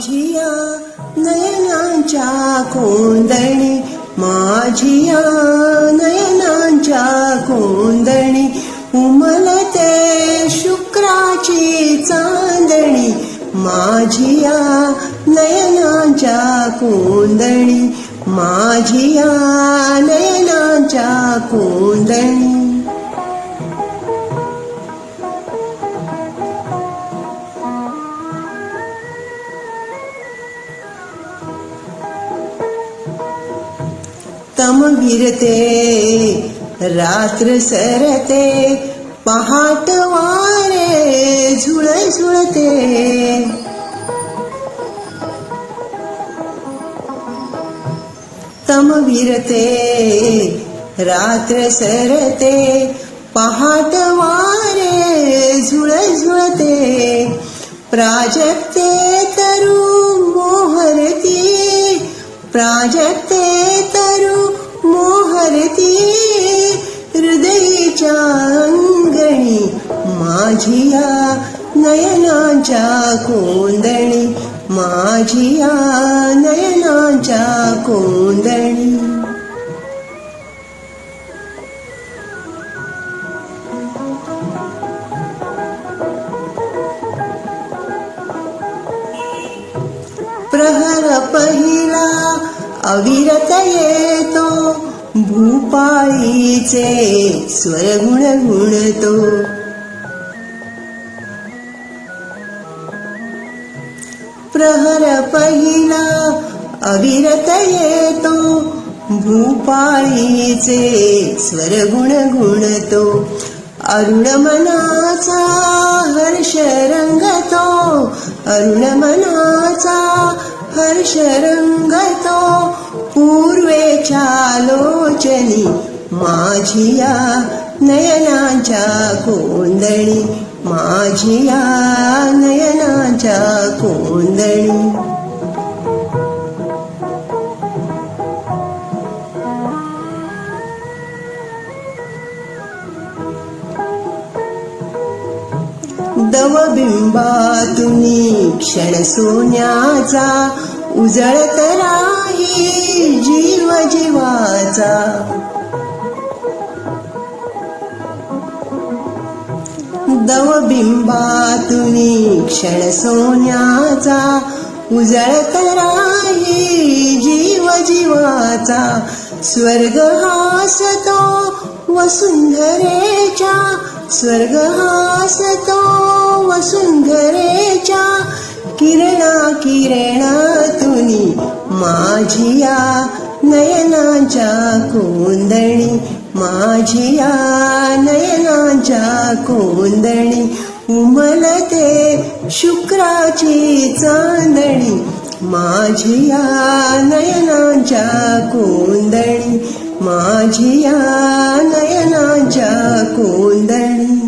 माझिया नयनांच्या कोंदणी माझिया नयनांच्या कोंदणी उमलते शुक्राची चांदणी माझिया नयनांच्या कोंदणी माझिया नयनांच्या कोंदणी. तम भिरते रात्र सरते पहाट वारे झुळ झुळते. तम विरते रात्र सरते पहाट वारे झुळ झुळते. प्राजक्ते तरु मोहरती प्राजक्ते तरु मोहरती हृदयीच्या अंगणी माझिया नयनाच्या कोंदणी माझिया नयनाच्या कोंदणी. प्रहर पहिला अविरत येतो भूपाळीचे स्वर गुण गुणतो. प्रहर पहिला अविरत येतो भूपाळीचे स्वर गुण गुणतो. अरुण मनाचा हर्ष रंगतो. अरुण मनाचा शरंगतो पूर्वेच्या लोचनी माझिया नयनाच्या कोंदळी माझिया नयनाच्या कोंदणी. दवबिंबातुनी क्षण सोन्याचा उजळत राही जीव जीवाचा. दवबिंबातुनी क्षण सोन्याचा उजळत राही जीव जीवाचा. स्वर्ग हासतो वसुंधरेच्या स्वर्ग हासतो वसुंधरेच्या किरणा किरणातुनी माझिया नयनाच्या कोंदणी माझिया नयनाच्या कोंदणी उमलते शुक्राची चांदणी माझिया नयनाच्या कोंदणी माझिया नयनाच्या कोंदणी.